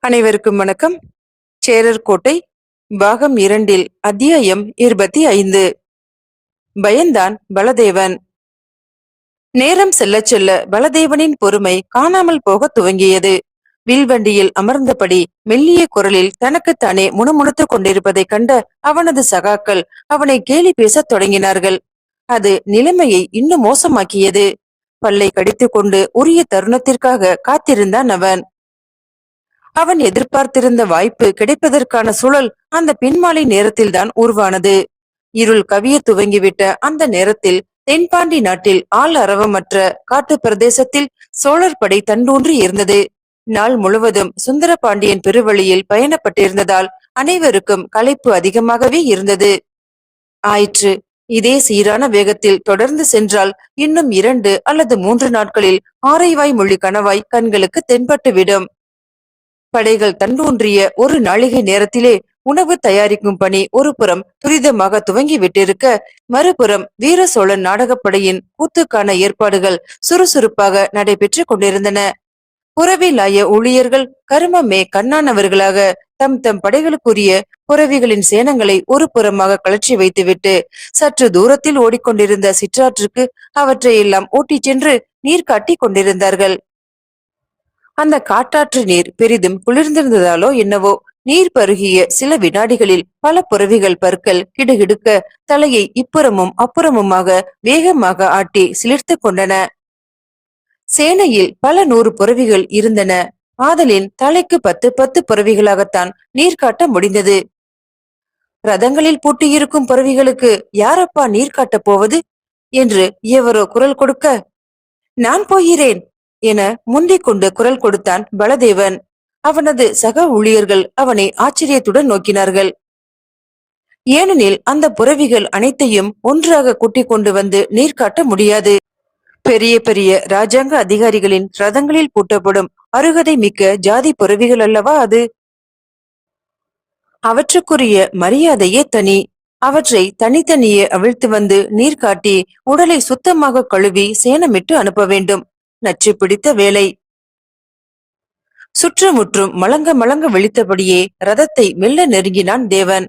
அனைவருக்கும் வணக்கம். சேரர் கோட்டை பாகம் இரண்டில் அத்தியாயம் இருபத்தி ஐந்து. பயந்தான் பலதேவன். நேரம் செல்லச் செல்ல பலதேவனின் பொறுமை காணாமல் போக துவங்கியது. வில்வண்டியில் அமர்ந்தபடி மெல்லிய குரலில் தனக்குத்தானே முணுமுணுத்துக் கொண்டிருப்பதைக் கண்ட அவனது சகாக்கள் அவனை கேலி பேசத் தொடங்கினார்கள். அது நிலைமையை இன்னும் மோசமாக்கியது. பல்லை கடித்துக் கொண்டு உரிய தருணத்திற்காக காத்திருந்தான் அவன். அவன் எதிர்பார்த்திருந்த வாய்ப்பு கிடைப்பதற்கான சூழல் அந்த பின்மாலை நேரத்தில்தான் உருவானது. இருள் கவிய துவங்கிவிட்ட அந்த நேரத்தில் தென்பாண்டி நாட்டில் ஆள் அரவமற்ற காட்டு பிரதேசத்தில் சோழர் படை தண்டூன்றி இருந்தது. நாள் முழுவதும் சுந்தர பாண்டியன் பெருவழியில் பயணப்பட்டிருந்ததால் அனைவருக்கும் களைப்பு அதிகமாகவே இருந்தது. ஆயிற்று. இதே சீரான வேகத்தில் தொடர்ந்து சென்றால் இன்னும் இரண்டு அல்லது மூன்று நாட்களில் ஆரைவாய் மொழி கணவாய் கண்களுக்கு தென்பட்டுவிடும். படைகள் தண்டூன்றிய ஒரு நாளிகை நேரத்திலே உணவு தயாரிக்கும் பணி ஒரு புறம் துரிதமாக துவங்கி விட்டிருக்க மறுபுறம் வீர சோழன் நாடகப்படையின் கூத்துக்கான ஏற்பாடுகள் சுறுசுறுப்பாக நடைபெற்று கொண்டிருந்தன. புறவிலாய ஊழியர்கள் கருமமே கண்ணானவர்களாக தம் தம் படைகளுக்குரிய புறவிகளின் சேனங்களை ஒரு புறமாக கலற்றி வைத்துவிட்டு சற்று தூரத்தில் ஓடிக்கொண்டிருந்த சிற்றாற்றுக்கு அவற்றையெல்லாம் ஓட்டிச் சென்று நீர் காட்டி கொண்டிருந்தார்கள். அந்த காட்டாற்று நீர் பெரிதும் குளிர்ந்திருந்ததாலோ என்னவோ நீர் பருகிய சில வினாடிகளில் பல புறவிகள் பற்கள் கிடுகிடுக்க தலையை இப்புறமும் அப்புறமுமாக வேகமாக ஆட்டி சிலிர்த்து கொண்டன. சேனையில் பல நூறு புறவிகள் இருந்தன. ஆதலின் தலைக்கு பத்து பத்து புறவிகளாகத்தான் நீர் காட்ட முடிந்தது. ரதங்களில் பூட்டியிருக்கும் புறவிகளுக்கு யாரப்பா நீர் காட்டப் போவது? என்று எவரோ குரல் கொடுக்க நான் போகிறேன். என முந்திக் கொண்டு குரல் கொடுத்தான் பலதேவன். அவனது சக ஊழியர்கள் அவனை ஆச்சரியத்துடன் நோக்கினார்கள். ஏனெனில் அந்த புறவிகள் அனைத்தையும் ஒன்றாக கூட்டிக் கொண்டு வந்து நீர் காட்ட முடியாது. பெரிய பெரிய ராஜாங்க அதிகாரிகளின் ரதங்களில் பூட்டப்படும் அருகதை மிக்க ஜாதி புறவிகள் அல்லவா அது? அவற்றுக்குரிய மரியாதையே தனி. அவற்றை தனித்தனியே அவிழ்த்து வந்து நீர் காட்டி உடலை சுத்தமாக கழுவி சேனமிட்டு அனுப்ப வேண்டும். நச்சு பிடித்த வேலை. சுற்றுமுற்றும் மலங்க மலங்க விழித்தபடியே ரதத்தை மெல்ல நெருங்கினான் தேவன்.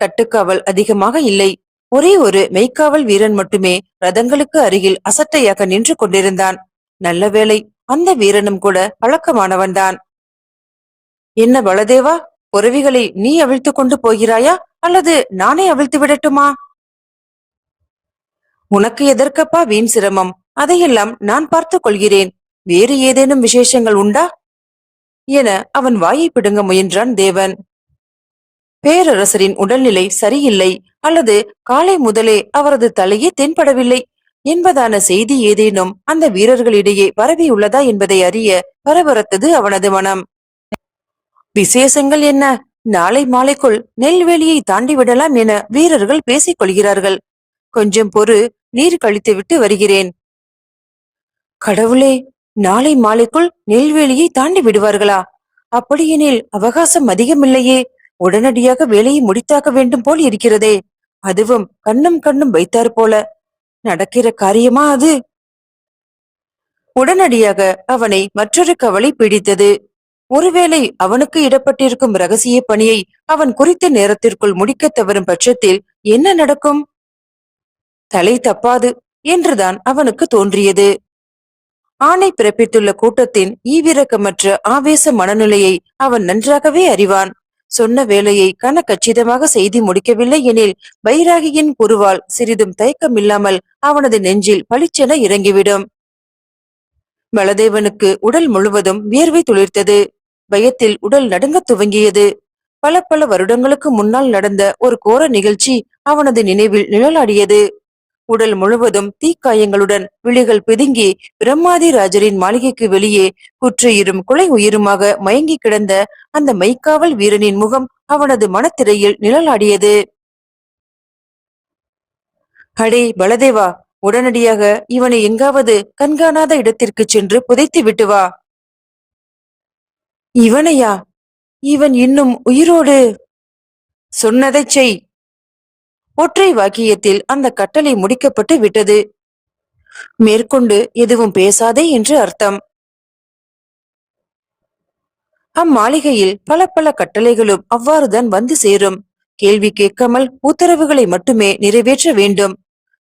கட்டுக்காவல் அதிகமாக இல்லை. ஒரே ஒரு மெய்க்காவல் வீரன் மட்டுமே ரதங்களுக்கு அருகில் அசட்டையாக நின்று கொண்டிருந்தான். நல்ல வேலை அந்த வீரனும் கூட பழக்கமானவன்தான். என்ன பலதேவா உறவிகளை நீ அவிழ்த்து கொண்டு போகிறாயா அல்லது நானே அவிழ்த்து விடட்டுமா? உனக்கு எதற்கப்பா வீண் சிரமம்? அதையெல்லாம் நான் பார்த்துக் கொள்கிறேன். வேறு ஏதேனும் விசேஷங்கள் உண்டா? என அவன் வாயை பிடுங்க முயன்றான் தேவன். பேரரசரின் உடல்நிலை சரியில்லை அல்லது காலை முதலே அவரது தலையே தென்படவில்லை என்பதான செய்தி ஏதேனும் அந்த வீரர்களிடையே பரவியுள்ளதா என்பதை அறிய பரபரத்தது அவனது மனம். விசேஷங்கள் என்ன? நாளை மாலைக்குள் நெல்வேலியை தாண்டி விடலாம் என வீரர்கள் பேசிக் கொள்கிறார்கள். கொஞ்சம் பொறு நீர் கழித்துவிட்டு வருகிறேன். கடவுளே நாளை மாலைக்குள் நெல்வேலியை தாண்டி விடுவார்களா? அப்படியெனில் அவகாசம் அதிகமில்லையே. உடனடியாக வேலையை முடித்தாக்க வேண்டும் போல் இருக்கிறதே. அதுவும் கண்ணும் கண்ணும் வைத்தார் போல. நடக்கிற காரியமா அது? உடனடியாக அவனை மற்றொரு கவலை பிடித்தது. ஒருவேளை அவனுக்கு இடப்பட்டிருக்கும் ரகசிய பணியை அவன் குறித்த நேரத்திற்குள் முடிக்க தவறும் பட்சத்தில் என்ன நடக்கும்? தலை தப்பாது என்றுதான் அவனுக்கு தோன்றியது. ஆணை பிறப்பித்துள்ள கூட்டத்தின் ஈவிரக்கமற்ற ஆவேச மனநிலையை அவன் நன்றாகவே அறிவான். சொன்ன வேலையை கனக்கச்சிதமாக செய்தி முடிக்கவில்லை எனில் பைராகியின் குருவால் சிறிதும் தயக்கமில்லாமல் அவனது நெஞ்சில் பளிச்சென இறங்கிவிடும். பலதேவனுக்கு உடல் முழுவதும் வியர்வை துளிர்த்தது. பயத்தில் உடல் நடுங்க துவங்கியது. பல பல வருடங்களுக்கு முன்னால் நடந்த ஒரு கோர நிகழ்ச்சி அவனது நினைவில் நிழலாடியது. உடல் முழுவதும் தீக்காயங்களுடன் விழிகள் பிதுங்கி பிரம்மாதி ராஜரின் மாளிகைக்கு வெளியே குற்றையிரும் குலை உயிருமாக மயங்கி கிடந்த அந்த மைக்காவல் வீரனின் முகம் அவனது மனத்திரையில் நிழலாடியது. அடே பலதேவா உடனடியாக இவனை எங்காவது கண்காணாத இடத்திற்கு சென்று புதைத்து விட்டு வா. இவனையா? இவன் இன்னும் உயிரோடு? சொன்னதைச் செய். ஒற்றை வாக்கியத்தில் அந்த கட்டளை முடிக்கப்பட்டு விட்டது. மேற்கொண்டு எதுவும் பேசாதே என்று அர்த்தம். அம்மாளிகையில் பல பல கட்டளைகளும் அவ்வாறுதான் வந்து சேரும். கேள்வி கேட்காமல் உத்தரவுகளை மட்டுமே நிறைவேற்ற வேண்டும்.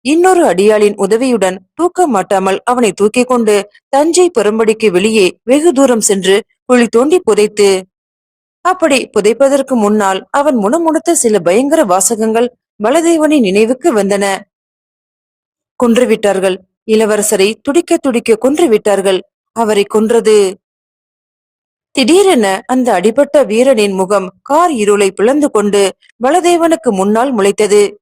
இன்னொரு அடியாளின் உதவியுடன் தூக்க மாட்டாமல் அவனை தூக்கிக் கொண்டு தஞ்சை புறம்படிக்கு வெளியே வெகு தூரம் சென்று குழி தோண்டி புதைத்து அப்படி புதைப்பதற்கு முன்னால் அவன் முணுமுணுத்த சில பயங்கர வாசகங்கள் பலதேவனின் நினைவுக்கு வந்தன. கொன்றுவிட்டார்கள். இளவரசரை துடிக்க துடிக்க கொன்றுவிட்டார்கள். அவரை கொன்றது. திடீரென அந்த அடிபட்ட வீரனின் முகம் கார் இருளை பிளந்து கொண்டு பலதேவனுக்கு முன்னால் முளைத்தது.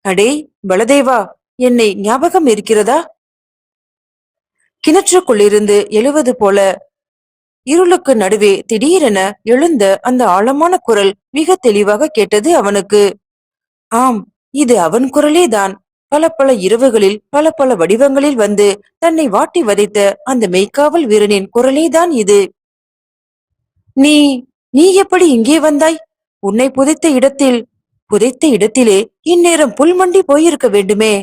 அடே பலதேவா என்னை ஞாபகம் இருக்கிறதா? கிணற்றுக்குள்ளிருந்து எழுவது போல. இருளுக்கு நடுவே திடீரென எழுந்த அந்த ஆழமான குரல் மிக தெளிவாக கேட்டது அவனுக்கு. ஆம் இது அவன் குரலேதான். பல பல இரவுகளில் பல பல வடிவங்களில் வந்து தன்னை வாட்டி வதைத்த அந்த மெய்க்காவல் வீரனின் குரலேதான் இது. நீ நீ எப்படி இங்கே வந்தாய்? உன்னை புதைத்த இடத்தில் புதைத்த இடத்திலே இந்நேரம் புல்மண்டி போயிருக்க வேண்டுமே?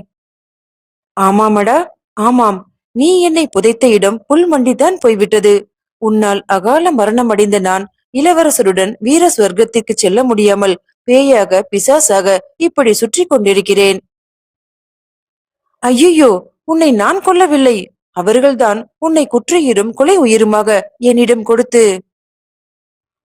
ஆமாமடா ஆமாம். நீ என்னை புதைத்த இடம் புல்மண்டிதான் போய்விட்டது. உன்னால் அகால மரணம் அடைந்த நான் இளவரசருடன் வீர சுவர்க்கத்திற்கு செல்ல முடியாமல் பேயாக பிசாசாக இப்படி சுற்றி கொண்டிருக்கிறேன். ஐயோ உன்னை நான் கொல்லவில்லை. அவர்கள்தான் உன்னை குற்றையிரும் கொலை உயிருமாக என்னிடம் கொடுத்து.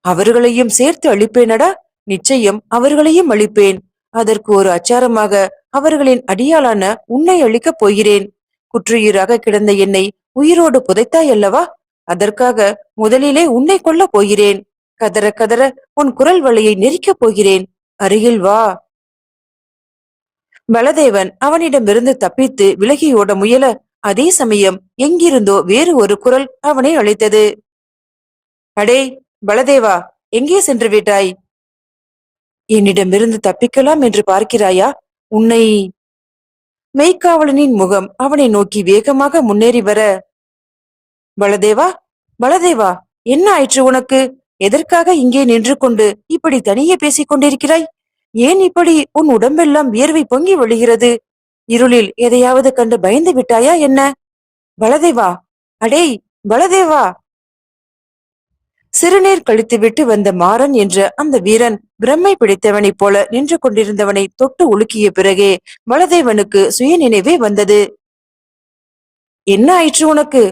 அவர்களையும் சேர்த்து அழிப்பேனடா? நிச்சயம் அவர்களையும் அழிப்பேன். அதற்கு ஒரு அச்சாரமாக அவர்களின் அடியாளான உன்னை அழிக்கப் போகிறேன். குற்றுயிராக கிடந்த என்னை உயிரோடு புதைத்தாய் அல்லவா அதற்காக முதலிலே உன்னை கொல்லப் போகிறேன். கதற கதற உன் குரல் வலையை நெரிக்கப் போகிறேன். அருகில் வா. பலதேவன் அவனிடமிருந்து தப்பித்து விலகியோட முயல அதே சமயம் எங்கிருந்தோ வேறு ஒரு குரல் அவனை அழைத்தது அடே பலதேவா எங்கே சென்று விட்டாய்? என்னிடமிருந்து தப்பிக்கலாம் என்று பார்க்கிறாயா? உன்னை மெய்க்காவலனின் முகம் அவனை நோக்கி வேகமாக முன்னேறி வர. பலதேவா பலதேவா என்ன ஆயிற்று உனக்கு? எதற்காக இங்கே நின்று கொண்டு இப்படி தனியே பேசிக் கொண்டிருக்கிறாய் ஏன் இப்படி உன் உடம்பெல்லாம் வியர்வை பொங்கி வழிகிறது? இருளில் எதையாவது கண்டு பயந்து விட்டாயா என்ன? பலதேவா அடேய் பலதேவா சிறுநீர் கழித்துவிட்டு வந்த மாறன் என்ற அந்த வீரன் பிரம்மை பிடித்தவனைப் போல நின்று கொண்டிருந்தவனை தொட்டு உலுக்கிய பிறகே பலதேவனுக்கு சுயநினைவே வந்தது. என்ன ஆயிற்று உனக்கு?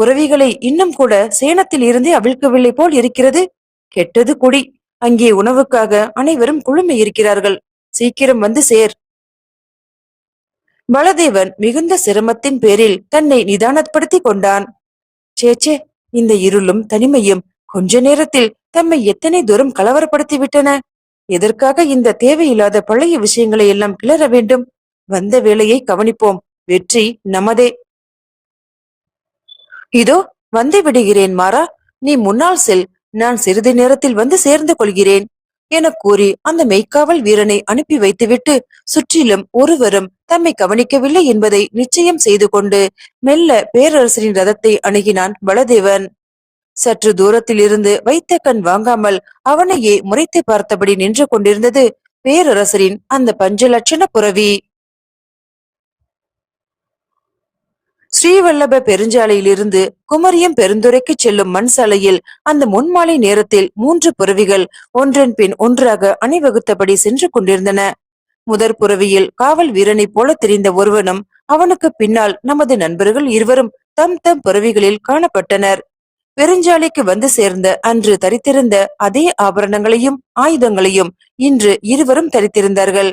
புறவிகளை இன்னும் கூட சேனத்தில் இருந்தே அவிழ்க்கவில்லை போல் இருக்கிறது. கெட்டது குடி. அங்கே உணவுக்காக அனைவரும் குழுமி இருக்கிறார்கள். சீக்கிரம் வந்து சேர். பலதேவன் மிகுந்த சிரமத்தின் பேரில் தன்னை நிதானப்படுத்தி கொண்டான். சேச்சே இந்த இருளும் தனிமையும் கொஞ்ச நேரத்தில் தம்மை எத்தனை தூரம் கலவரப்படுத்தி விட்டன? எதற்காக இந்த தேவையில்லாத பழைய விஷயங்களை எல்லாம் கிளற வேண்டும்? வந்த வேலையை கவனிப்போம். வெற்றி நமதே. இதோ வந்து விடுகிறேன் மாறா. நீ முன்னால் செல். நான் சிறிது நேரத்தில் வந்து சேர்ந்து கொள்கிறேன். என கூறி அந்த மெய்க்காவல் வீரனை அனுப்பி வைத்துவிட்டு சுற்றிலும் ஒருவரும் தம்மை கவனிக்கவில்லை என்பதை நிச்சயம் செய்து கொண்டு மெல்ல பேரரசரின் ரதத்தை அணுகினான் பலதேவன். சற்று தூரத்தில் இருந்து வைத்த கண் வாங்காமல் அவனையே முறைத்து பார்த்தபடி நின்று கொண்டிருந்தது பேரரசரின் அந்த பஞ்சலட்சண புறவி ஸ்ரீவல்லப பெருஞ்சாலையிலிருந்து குமரியம் பெருந்துரைக்கு செல்லும் மண் சாலையில் அந்த முன்மாலை நேரத்தில் மூன்று புறவிகள் ஒன்றன் பின் ஒன்றாக அணிவகுத்தபடி சென்று கொண்டிருந்தன. முதற் புறவியில் காவல் வீரனை போல தெரிந்த ஒருவனும் அவனுக்கு பின்னால் நமது நண்பர்கள் இருவரும் தம் தம் புறவிகளில் காணப்பட்டனர். பெருஞ்சாலைக்கு வந்து சேர்ந்த அன்று தரித்திருந்த அதே ஆபரணங்களையும் ஆயுதங்களையும் இன்று இருவரும் தரித்திருந்தார்கள்.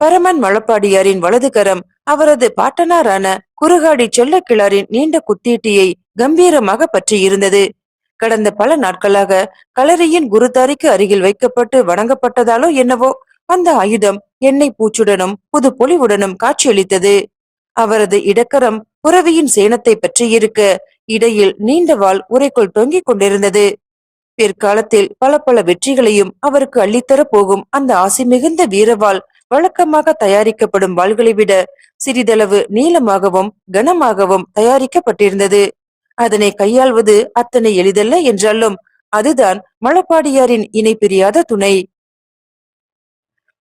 பரமன் மழப்பாடியாரின் வலது கரம் அவரது பாட்டனாரான குறுகாடி கிளாரின் நீண்ட குத்தீட்டியை கம்பீரமாக பற்றி இருந்தது கடந்த பல நாட்களாக கலரியின் குருதாரிக்கு அருகில் வைக்கப்பட்டு வணங்கப்பட்டதாலோ என்னவோ அந்த ஆயுதம் எண்ணெய் பூச்சுடனும் புது பொலிவுடனும் காட்சியளித்தது. அவரது இடக்கரம் புறவியின் சேனத்தை பற்றி இருக்க இடையில் நீண்ட வாள் உரைக்குள் தொங்கிக் கொண்டிருந்தது. பிற்காலத்தில் பல பல வெற்றிகளையும் அவருக்கு அள்ளித்தர போகும் அந்த ஆசி மிகுந்த வீரவாள் வழக்கமாக தயாரிக்கப்படும் வாள்களை விட சிறிதளவு நீளமாகவும் கனமாகவும் தயாரிக்கப்பட்டிருந்தது. அதனை கையாள்வது அத்தனை எளிதல்ல என்றாலும் அதுதான் மலப்பாடியாரின் இணை பிரியாத துணை.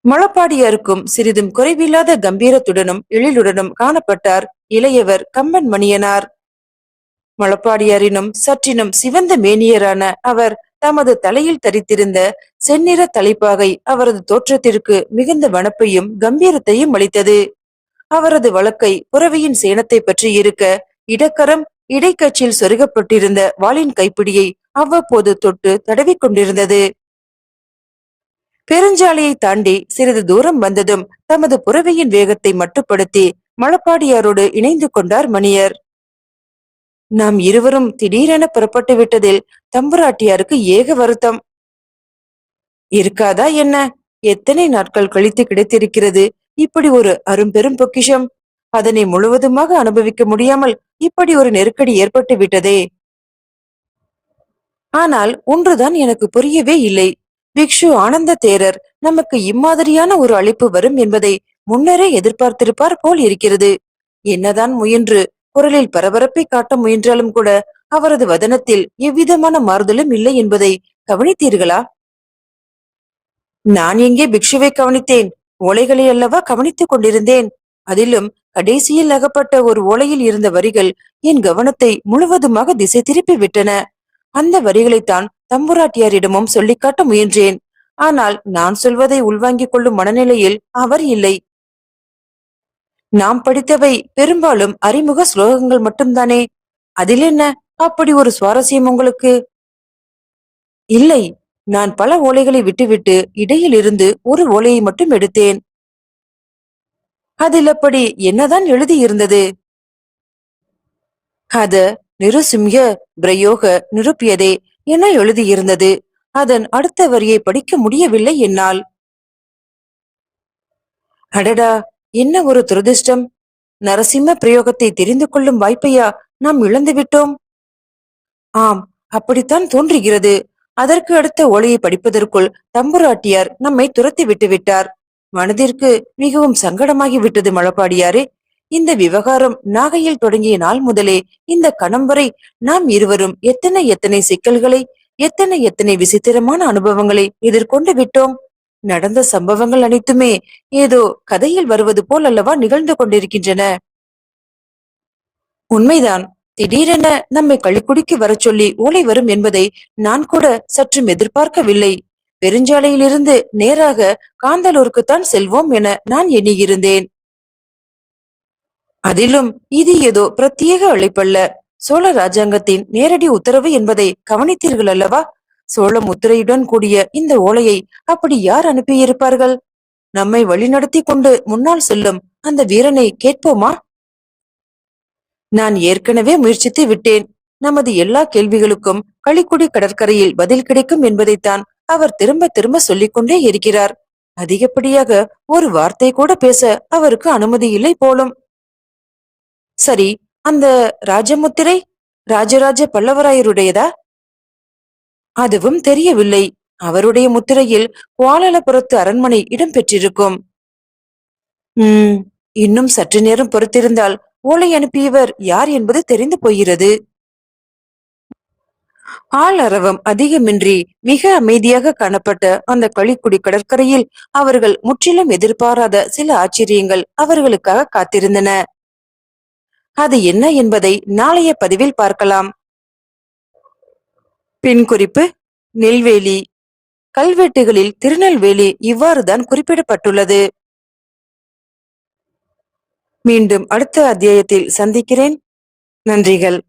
மலப்பாடியாருக்கும் சிறிதும் குறைவில்லாத கம்பீரத்துடனும் எழிலுடனும் காணப்பட்டார் இளையவர் கம்பன் மணியனார். மலப்பாடியாரினும் சற்றினும் சிவந்த மேனியரான அவர் தமது தலையில் தரித்திருந்த செந்நிற தலைப்பாகை அவரது தோற்றத்திற்கு மிகுந்த வனப்பையும் கம்பீரத்தையும் அளித்தது. அவரது வழக்கை புறவியின் சேனத்தை பற்றி இருக்க இடக்கரம் இடைக்கச்சில் சொருகப்பட்டிருந்த வாளின் கைப்பிடியை அவ்வப்போது தொட்டு தடவிக் கொண்டிருந்தது. பெருஞ்சாலையை தாண்டி சிறிது தூரம் வந்ததும் தமது புறவையின் வேகத்தை மட்டுப்படுத்தி மலப்பாடியாரோடு இணைந்து கொண்டார் மணியர். நாம் இருவரும் திடீரென புறப்பட்டு விட்டதில் தம்புராட்டியாருக்கு ஏக வருத்தம். இருக்காதா என்ன? எத்தனை நாட்கள் கழித்து கிடைத்திருக்கிறது? இப்படி ஒரு அரும்பெரும் பொக்கிஷம். அதனை முழுவதுமாக அனுபவிக்க முடியாமல் இப்படி ஒரு நெருக்கடி ஏற்பட்டு விட்டதே. ஆனால் ஒன்றுதான் எனக்கு புரியவே இல்லை. பிக்ஷு ஆனந்த தேரர் நமக்கு இம்மாதிரியான ஒரு அழைப்பு வரும் என்பதை முன்னரே எதிர்பார்த்திருப்பார் போல் இருக்கிறது. என்னதான் முயன்று குரலில் பரபரப்பை காட்ட முயன்றாலும் கூட அவரது வதனத்தில் எவ்விதமான மாறுதலும் இல்லை என்பதை கவனித்தீர்களா? நான் எங்கே பிக்ஷுவை கவனித்தேன்? ஓலைகளை அல்லவா கவனித்துக் கொண்டிருந்தேன். அதிலும் கடைசியில் அகப்பட்ட ஒரு ஓலையில் இருந்த வரிகள் என் கவனத்தை முழுவதுமாக திசை திருப்பி விட்டன. அந்த வரிகளைத்தான் தம்புராட்டியாரிடமும் சொல்லிக் காட்ட முயன்றேன். ஆனால் நான் சொல்வதை உள்வாங்கிக் கொள்ளும் மனநிலையில் அவர் இல்லை. நாம் படித்தவை பெரும்பாலும் அறிமுக ஸ்லோகங்கள் மட்டும்தானே? அதில் என்ன? அப்படி ஒரு சுவாரஸ்யம் உங்களுக்கு? இல்லை. நான் பல ஓலைகளை விட்டுவிட்டு இடையில் இருந்து ஒரு ஓலையை மட்டும் எடுத்தேன். அதில் அப்படி என்னதான் எழுதியிருந்தது? அத நிருசிம்ய பிரயோக நிருப்பியதே என எழுதியிருந்தது. அதன் அடுத்த வரியை படிக்க முடியவில்லை என்னால். அடடா! என்ன ஒரு துரதிர்ஷ்டம்? நரசிம்ம பிரயோகத்தை தெரிந்து கொள்ளும் வாய்ப்பையா நாம் இழந்து விட்டோம்? ஆம் அப்படித்தான் தோன்றுகிறது. அதற்கு அடுத்த ஓலையை படிப்பதற்குள் தம்புராட்டியார் நம்மை துரத்தி விட்டு விட்டார். மனதிற்கு மிகவும் சங்கடமாகி விட்டது மழப்பாடியாரே இந்த விவகாரம் நாகையில் தொடங்கிய நாள் முதலே இந்த கணம் வரை நாம் இருவரும் எத்தனை எத்தனை சிக்கல்களை எத்தனை எத்தனை விசித்திரமான அனுபவங்களை எதிர்கொண்டு விட்டோம்? நடந்த சம்பவங்கள் அனைத்துமே ஏதோ கதையில் வருவது போல் அல்லவா நிகழ்ந்து கொண்டிருக்கின்றன. உண்மைதான். திடீரென நம்மை கழிக்குடிக்கு வரச் சொல்லி ஓலை வரும் என்பதை நான் கூட சற்றும் எதிர்பார்க்கவில்லை. பெருஞ்சாலையிலிருந்து நேராக காந்தலூருக்குத்தான் செல்வோம் என நான் எண்ணியிருந்தேன். அதிலும் இது ஏதோ பிரத்யேக அழைப்பல்ல. சோழ ராஜாங்கத்தின் நேரடி உத்தரவு என்பதை கவனித்தீர்கள் அல்லவா? சோழ முத்திரையுடன் கூடிய இந்த ஓலையை அப்படி யார் அனுப்பியிருப்பார்கள்? நம்மை வழிநடத்தி கொண்டு முன்னால் செல்லும் அந்த வீரனை கேட்போமா? நான் ஏற்கனவே முயற்சித்து விட்டேன். நமது எல்லா கேள்விகளுக்கும் களிக்குடி கடற்கரையில் பதில் கிடைக்கும் என்பதைத்தான் அவர் திரும்ப திரும்ப சொல்லிக் கொண்டே இருக்கிறார். அதிகப்படியாக ஒரு வார்த்தை கூட பேச அவருக்கு அனுமதி இல்லை போலும். சரி அந்த ராஜமுத்திரை? ராஜராஜ பல்லவராயருடையதா? அதுவும் தெரியவில்லை. அவருடைய முத்திரையில் குவாலலபுரத்து அரண்மனை இடம்பெற்றிருக்கும். உம் இன்னும் சற்று நேரம் பொறுத்திருந்தால் ஓலை அனுப்பியவர் யார் என்பது தெரிந்து போகிறது. ஆளரவம் அதிகமின்றி மிக அமைதியாக காணப்பட்ட அந்த களிக்குடி கடற்கரையில் அவர்கள் முற்றிலும் எதிர்பாராத சில ஆச்சரியங்கள் அவர்களுக்காக காத்திருந்தன. அது என்ன என்பதை நாளைய பதிவில் பார்க்கலாம். பின் குறிப்பு நெல்வேலி. கல்வெட்டுகளில் திருநெல்வேலி இவ்வாறுதான் குறிப்பிடப்பட்டுள்ளது. மீண்டும் அடுத்த அத்தியாயத்தில் சந்திக்கிறேன். நன்றிகள்.